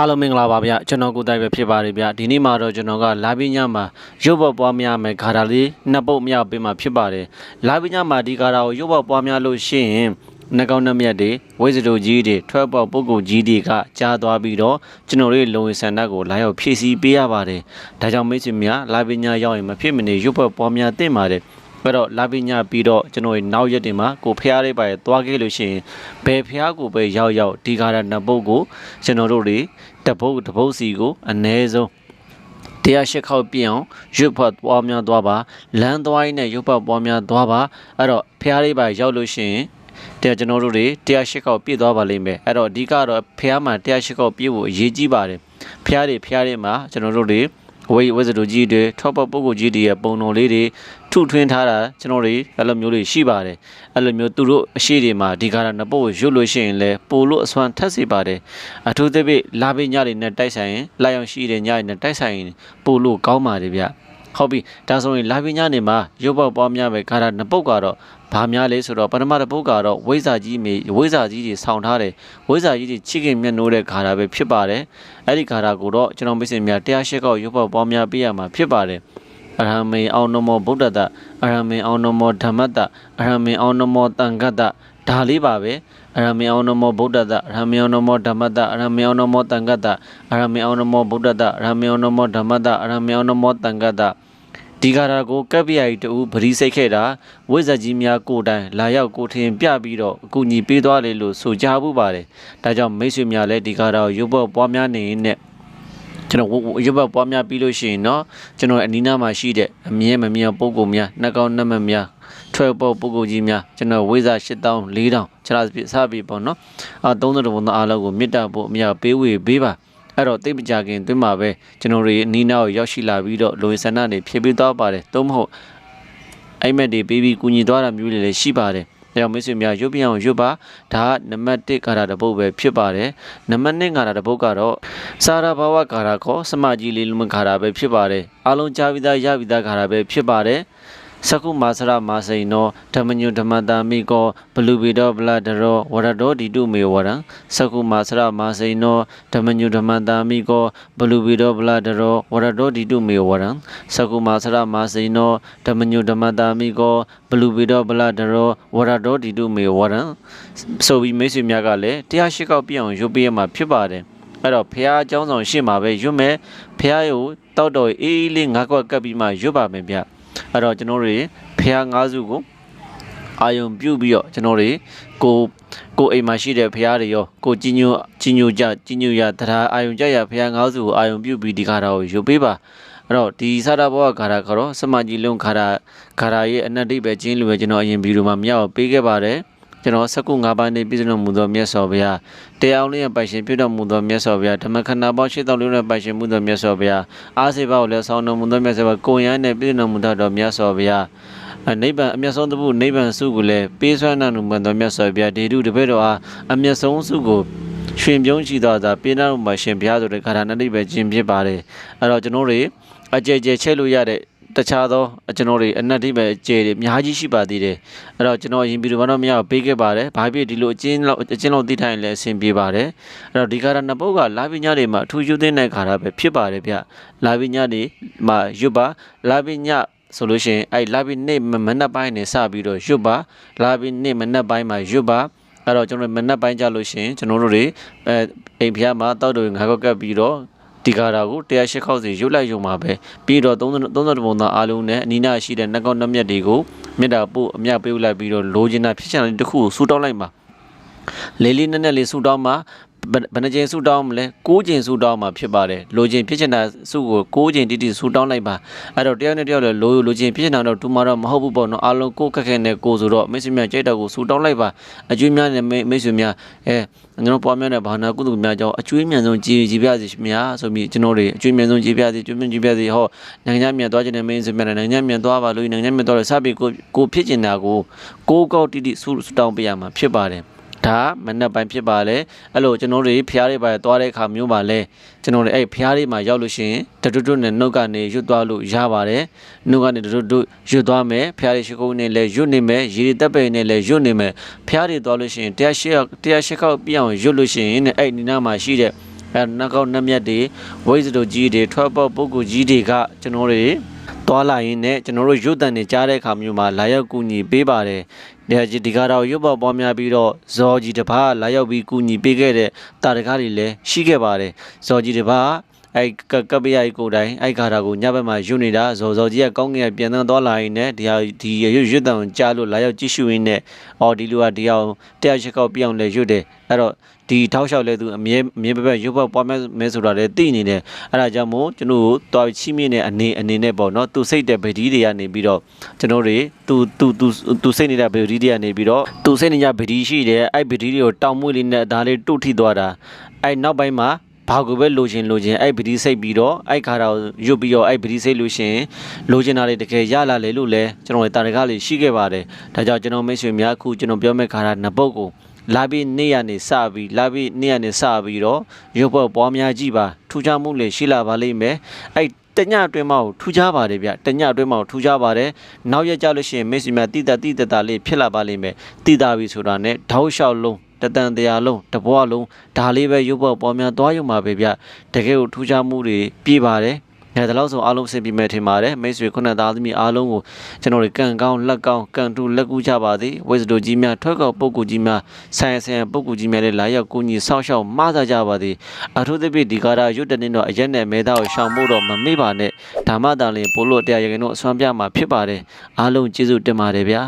အားလုံးမင်္ဂလာပါဗျကျွန်တော်ကိုတိုက်ပဲဖြစ်ပါတယ်ဗျဒီနေ့မှာတော့ကျွန်တော်ကလာပညမှာရုပ်ဘောပွားများမယ်ခါတာလေးနှစ်ပုတ်မြောက်ပေးမှာဖြစ်ပါတယ်လာပညမှာဒီခါတာကိုရုပ်ဘောပွားများလို့ရှိရင်နှကောင်းနှမြတ်တွေဝိဇ္ဇတိုကြီးတွေထွက်ပေါက်ပုဂ္ဂိုလ်ကြီးတွေကကြားသွားပြီးတော့ကျွန်တော်တို့လုံဝင်ဆန္ဒကိုလာရောက်ဖြည့်ဆည်းပေးရပါတယ်ဒါကြောင့်မိတ်ဆွေများလာပညရောက်ရင်မဖြစ်မနေရုပ်ဘောပွားများတင်ပါတယ် အဲ့တော့လာပညာပြီးတော့ကျွန်တော်နောက်ရက်တွေမှာကိုဖျားလေးပါရသွားခဲ့လို့ရှိရင်ဘယ်ဖျားကိုပဲရောက်ရောက်ဒီကားရနှစ်ပုတ်ကိုကျွန်တော်တို့တွေတပုတ်တပုတ်စီကိုအ ਨੇ ဆုံးတရားရှိခောက်ပြင်းအောင်ရွတ်ဖတ်ပွားများသွားပါလမ်းသွားရင်းနဲ့ရွတ်ဖတ်ပွားများသွားပါအဲ့တော့ဖျားလေးပါရောက်လို့ရှိရင်တရားကျွန်တော်တို့တွေတရားရှိခောက်ပြည့်သွားပါလိမ့်မယ်အဲ့တော့အဓိကတော့ဖျားမှာတရားရှိခောက်ပြည့်ဖို့အရေးကြီးပါတယ်ဖျားတွေဖျားတွေမှာကျွန်တော်တို့တွေ ဝိဝိဇ္ဇတူကြီးတွေထောက်ပပုဂ္ဂိုလ်ကြီးတွေရဲ့ပုံတော်လေးတွေထုထွင်းထားတာကျွန်တော်တွေအဲ့လိုမျိုးတွေရှိပါတယ်အဲ့လိုမျိုးသူတို့အရှိတွေမှာဒီကားရနှစ်ပုတ်ကိုရွတ်လို့ရှိရင်လည်းပိုလို့အစွမ်းထက်စေပါတယ်အထူးသဖြင့်လာပိညတွေနဲ့တိုက်ဆိုင်ရင်လာရောက်ရှိတဲ့ညတွေနဲ့တိုက်ဆိုင်ရင်ပိုလို့ကောင်းပါတယ်ဗျ ဟုတ်ပြီဒါဆိုရင်လာပိညနေမှာရုပ်ပေါက်ပွားများပဲကားရနှစ်ပုတ်ကတော့ဘာများလဲဆိုတော့ပထမတစ်ပုတ်ကတော့ဝိဇ္ဇာကြီးမေဝိဇ္ဇာကြီးတွေဆောင်းထားတယ်ဝိဇ္ဇာကြီးတွေချစ်ခင်မျက်နှိုးတဲ့ခါတာပဲဖြစ်ပါတယ်အဲ့ဒီခါတာကိုတော့ကျွန်တော်မိတ်ဆွေများတရားရှိကောက်ရုပ်ပေါက်ပွားများပြရမှာဖြစ်ပါတယ်အရဟမေအောင်နမောဗုဒ္ဓတအရဟမေအောင်နမောဓမ္မတအရဟမေအောင်နမောတန်ခတဒါလေးပါပဲအရဟမေအောင်နမောဗုဒ္ဓတအရဟမေအောင်နမောဓမ္မတအရဟမေအောင်နမောတန်ခတအရဟမေအောင်နမောဗုဒ္ဓတအရဟမေအောင်နမောဓမ္မတအရဟမေအောင်နမောတန်ခတ ဒီကာရာကိုကပ်ပြရိုက်တူဗရီစိတ်ခဲ့တာဝိဇ္ဇကြီးများကိုယ်တိုင်လာရောက်ကိုထင်ပြပြီးတော့အကူအညီပေးသွားလေလို့ဆိုကြဘူးပါတယ်ဒါကြောင့်မိတ်ဆွေများလည်းဒီကာရာကိုရုပ်ပေါ်ပွားများနေနဲ့ကျွန်တော်ရုပ်ပေါ်ပွားများပြီးလို့ရှိရင်เนาะကျွန်တော်အနီးနားမှာရှိတဲ့အမြဲမမြဲပုံကုများနှကောင်းနှမများထွက်ပေါ်ပုံကုကြီးများကျွန်တော်ဝိဇ္ဇ8000 4000ခြေလာပြစပြီပေါ့နော်အာ30ဘုံသားအားလုံးကိုမေတ္တာပို့အမြပေးဝေပေးပါ အဲ့တော့တိတ်မကြခင်တွင်မှာပဲကျွန်တော်တွေအနီးနားကိုရောက်ရှိလာပြီးတော့လိုရင်ဆန္ဒတွေဖြည့်ပေးသွားပါတယ်သို့မဟုတ်အိမ်မက်တွေပေးပြီးကူညီသွားတာမျိုးတွေလည်းရှိပါတယ်။ဒါကြောင့်မိတ်ဆွေများရုပ်ပြအောင်ရုပ်ပါဒါကနံပါတ်1ကာတာတစ်ပုတ်ပဲဖြစ်ပါတယ်။နံပါတ်2ကာတာတစ်ပုတ်ကတော့စာရဘာဝကာတာကောစမကြီးလေးလုံးကာတာပဲဖြစ်ပါတယ်။အားလုံးကြားပြီးသားရပြီးသားကာတာပဲဖြစ်ပါတယ်။ သကုမာစရမာစိန်နောဓမ္မညုဓမ္မတာမိကောဘလူပိတောဗလဒရောဝရတောဒီတုမေဝရံသကုမာစရမာစိန်နောဓမ္မညုဓမ္မတာမိကောဘလူပိတောဗလဒရောဝရတောဒီတုမေဝရံသကုမာစရမာစိန်နောဓမ္မညုဓမ္မတာမိကောဘလူပိတောဗလဒရောဝရတောဒီတုမေဝရံဆိုပြီးမိတ်ဆွေများကလည်းတရားရှိကောက်ပြအောင်ရုပ်ပေးရမှာဖြစ်ပါတယ်အဲ့တော့ဖះအကြောင်းဆောင်ရှေ့မှာပဲရွတ်မယ်ဖះကိုတောက်တော့အေးအေးလေးငါးကွက်ကပ်ပြီးမှရွတ်ပါမယ်ဗျ အဲ့တော့ကျွန်တော်တို့ဖះငါးစုကိုအာယုံပြုတ်ပြီးတော့ကျွန်တော်တို့ကိုကိုအိမ်မှာရှိတဲ့ဖះတွေရောကိုကြီးညိုကြီးညိုကြကြီးညိုရတရားအာယုံကြရဖះငါးစုကိုအာယုံပြုတ်ပြီးဒီခါတော့ရုပ်ပေးပါအဲ့တော့ဒီစာရဘောဂါရကတော့စမကြီးလုံးဂါရဂါရရဲ့အနတ္တိပဲကျင်းလို့ပဲကျွန်တော်အရင်ဗီဒီယိုမှာမြောက်ပေးခဲ့ပါတယ် ကျွန်တော်စကု၅ပါးနေပြည့်စုံမှုသောမြတ်စွာဘုရားတရားအောင်လေးရဲ့ပိုင်ရှင်ပြုတော်မူသောမြတ်စွာဘုရားဓမ္မခန္ဓာပေါင်း၈တောင်းလေးရဲ့ပိုင်ရှင်မှုသောမြတ်စွာဘုရားအားစေပါကိုလည်းဆောင်းတော်မူသောမြတ်စွာဘုရားကိုယ်ရန်နဲ့ပြည့်စုံမှုသောမြတ်စွာဘုရားနိဗ္ဗာန်အမျက်ဆုံးသဖို့နိဗ္ဗာန်စုကိုလည်းပေးစွမ်းနာမှုမှန်သောမြတ်စွာဘုရားဒေတုတပည့်တော်အားအမျက်ဆုံးစုကိုရွှင်ပြုံးရှိသောသာပေးနာမှုမှာရှင်ဘုရားဆိုတဲ့ခန္ဓာနတိပဲခြင်းဖြစ်ပါတယ်အဲ့တော့ကျွန်တော်တွေအကြဲကြဲချက်လို့ရတဲ့ တခြားသောကျွန်တော်တွေအနက်တိပဲအကျဲတွေအများကြီးရှိပါသေးတယ်အဲ့တော့ကျွန်တော်ရင်ပြီးတော့မရပေးခဲ့ပါတယ်ဘာဖြစ်ဒီလိုအချင်းလောက်အချင်းလောက်သိထိုင်လဲအဆင်ပြေပါတယ်အဲ့တော့ဒီကာရနှစ်ပုတ်ကလာပညာတွေမှာအထူးယူသိတဲ့ခါတာပဲဖြစ်ပါတယ်ဗျလာပညာတွေမှာရွတ်ပါလာပညာဆိုလို့ရှိရင်အဲ့လာပီနေ့မနက်ပိုင်းနေစပြီးတော့ရွတ်ပါလာပီနေ့မနက်ပိုင်းမှာရွတ်ပါအဲ့တော့ကျွန်တော်မနက်ပိုင်းကြလို့ရှိရင်ကျွန်တော်တို့တွေအဲအိမ်ဖျားမှာတောက်တော်ငါကောက်ကပ်ပြီးတော့ ဒီကာရာကို108ခေါက်စီရုပ်လိုက်ရုံမှာပဲပြီးတော့30 30ပုံသားအားလုံးနဲ့အနီးနားရှိတဲ့နှကောက်နှမျက်တွေကိုမြတ်တာပို့အမြပေးလိုက်ပြီးတော့လိုချင်တာဖြစ်ချင်တဲ့တစ်ခုကိုဆူတောင်းလိုက်ပါ လေးလေးနက်နက်လေးဆူတောင်းမှာဘယ်နှကြိမ်ဆူတောင်းမလဲ၉ကြိမ်ဆူတောင်းမှာဖြစ်ပါတယ်လိုချင်ဖြစ်ချင်တာစုကို၉ကြိမ်တိတိဆူတောင်းလိုက်ပါအဲ့တော့တယောက်နဲ့တယောက်လည်းလိုလိုချင်ဖြစ်ချင်တာတော့တူမတော့မဟုတ်ဘူးပေါ့နော်အားလုံးကိုခက်ခဲနဲ့ကိုဆိုတော့မိတ်ဆွေများကြိုက်တော့ကိုဆူတောင်းလိုက်ပါအကျွေးများနဲ့မိတ်ဆွေများအဲကျွန်တော်ပွားများတဲ့ဘာနာကုသများကြောင့်အကျွေးမြန်ဆုံးကြည်ကြည်ပြစီများဆိုပြီးကျွန်တော်တွေအကျွေးမြန်ဆုံးကြည်ပြစီကျွေးမြန်ကြည်ပြစီဟောနိုင်ငံခြားမြန်သွားခြင်းနဲ့မိတ်ဆွေများနိုင်ငံခြားမြန်သွားပါလို့နိုင်ငံခြားမြန်သွားလို့စပြီးကိုကိုဖြစ်ချင်တာကိုကိုကောက်တိတိဆူတောင်းပေးရမှာဖြစ်ပါတယ် ဒါမနက်ပိုင်းဖြစ်ပါလေအဲ့လိုကျွန်တော်တို့ဖျားတွေပါသွားတဲ့အခါမျိုးပါလဲကျွန်တော်တို့အဲ့ဖျားတွေမှာရောက်လို့ရှိရင်တတွတ်တွတ်နဲ့နှုတ်ကနေရွတ်သွားလို့ရပါတယ်နှုတ်ကနေတတွတ်တွတ်ရွတ်သွားမယ်ဖျားတွေရှိခိုးနေလဲရွတ်နေမယ်ရေတက်ပိန်နဲ့လဲရွတ်နေမယ်ဖျားတွေသွားလို့ရှိရင်တရားရှိတရားရှိခောက်ပြအောင်ရွတ်လို့ရှိရင်အဲ့ဒီနားမှာရှိတဲ့အဲနှကောက်နှက်မြက်တွေဝိဇ္ဇတို့ကြီးတွေထွက်ပေါက်ပုဂ္ဂိုလ်ကြီးတွေကကျွန်တော်တို့ သွားလာရင်းနဲ့ကျွန်တော်တို့ရုပ်တံတွေကြားတဲ့အခါမျိုးမှာလာရောက်ကူညီပေးပါတယ်ဒီဟာကြီးဒီကတော့ရုပ်ပေါက်ပွားများပြီးတော့ဇော်ကြီးတစ်ပါးလာရောက်ပြီးကူညီပေးခဲ့တဲ့တာတကားတွေလည်းရှိခဲ့ပါတယ်ဇော်ကြီးတစ်ပါး အဲ့ကကပ္ပယိကိုတိုင်အဲ့ခါတာကိုညဘက်မှာရွတ်နေတာဇော်ဇော်ကြီးကကောင်းကင်ကပြန်တန်းသွားလာရင်းနဲ့ဒီဟာဒီရွတ်ရွတ်တံကြားလို့လာရောက်ကြည့်ရှုရင်းနဲ့အော်ဒီလူကဒီအောင်တရားရှိကောက်ပြောင်းလဲရွတ်တယ်အဲ့တော့ဒီထောက်လျှောက်လဲသူအမြဲအမြဲပဲပဲရုပ်ဘပွားများမဲဆိုတာလည်းသိနေတယ်အဲ့ဒါကြောင့်မို့ကျွန်တော်တို့တွားချိမြင့်တဲ့အနေအနေနဲ့ပေါ့နော်သူစိတ်တဲ့ဗတိတွေကနေပြီးတော့ကျွန်တော်တွေသူသူသူသူစိတ်နေတဲ့ဗတိတွေကနေပြီးတော့သူစိတ်နေကြဗတိရှိတယ်အဲ့ဗတိတွေကိုတောင်းမွေးလေးနဲ့ဒါလေးတုတ်ထိသွားတာအဲ့နောက်ပိုင်းမှာ ဘာကိုပဲလိုချင်လိုချင်အဲ့ပတိစိတ်ပြီးတော့အဲ့ခါတော့ရွတ်ပြီးတော့အဲ့ပတိစိတ်လို့ရှရင်လိုချင်တာတွေတကယ်ရလာလေလို့လဲကျွန်တော်တို့တာရကလေးရှိခဲ့ပါတယ်ဒါကြောင့်ကျွန်တော်မိတ်ဆွေများအခုကျွန်တော်ပြောမဲ့ခါတာနှစ်ပုတ်ကိုလာပြီးနေ့ရနေစပြီးလာပြီးနေ့ရနေစပြီးတော့ရုပ်ပေါ်ပွားများကြည့်ပါထူးခြားမှုလည်းရှိလာပါလိမ့်မယ်အဲ့တညအတွင်းမှာထူးခြားပါတယ်ဗျတညအတွင်းမှာထူးခြားပါတယ်နောက်ရက်ကြလို့ရှိရင်မိတ်ဆွေများတိတတိတတာလေးဖြစ်လာပါလိမ့်မယ်တိတာပြီဆိုတာနဲ့ထောက်လျှောက်လုံး တတန်တရားလုံးတဘွားလုံးဒါလေးပဲရုပ်ပေါ်ပေါ်များသွားရုံပါပဲဗျတကယ်ကိုထူးခြားမှုတွေပြပါတယ်ဒါတလို့ဆိုအားလုံးအဆင်ပြေမယ်ထင်ပါတယ်မိတ်ဆွေခုနသားသမီးအားလုံးကိုကျွန်တော်တို့ကံကောင်းလက်ကောင်းကံတူလက်ကူးကြပါသည်ဝိဇ္ဇတိုကြီးများထွက်ကောက်ပုဂ္ဂိုလ်ကြီးများဆိုင်ဆိုင်ပုဂ္ဂိုလ်ကြီးများလည်းလာရောက်ကိုကြီးဆောက်ရှောက်မဆကြပါသည်အထူးသဖြင့်ဒီကာရာရွတ်တဲ့နေ့တော့အရက်နဲ့မဲသားကိုရှောင်ဖို့တော့မမေ့ပါနဲ့ဓမ္မတာလင်ပို့လို့တရားရခင်တို့အစွမ်းပြမှာဖြစ်ပါတယ်အားလုံးကျေးဇူးတင်ပါတယ်ဗျာ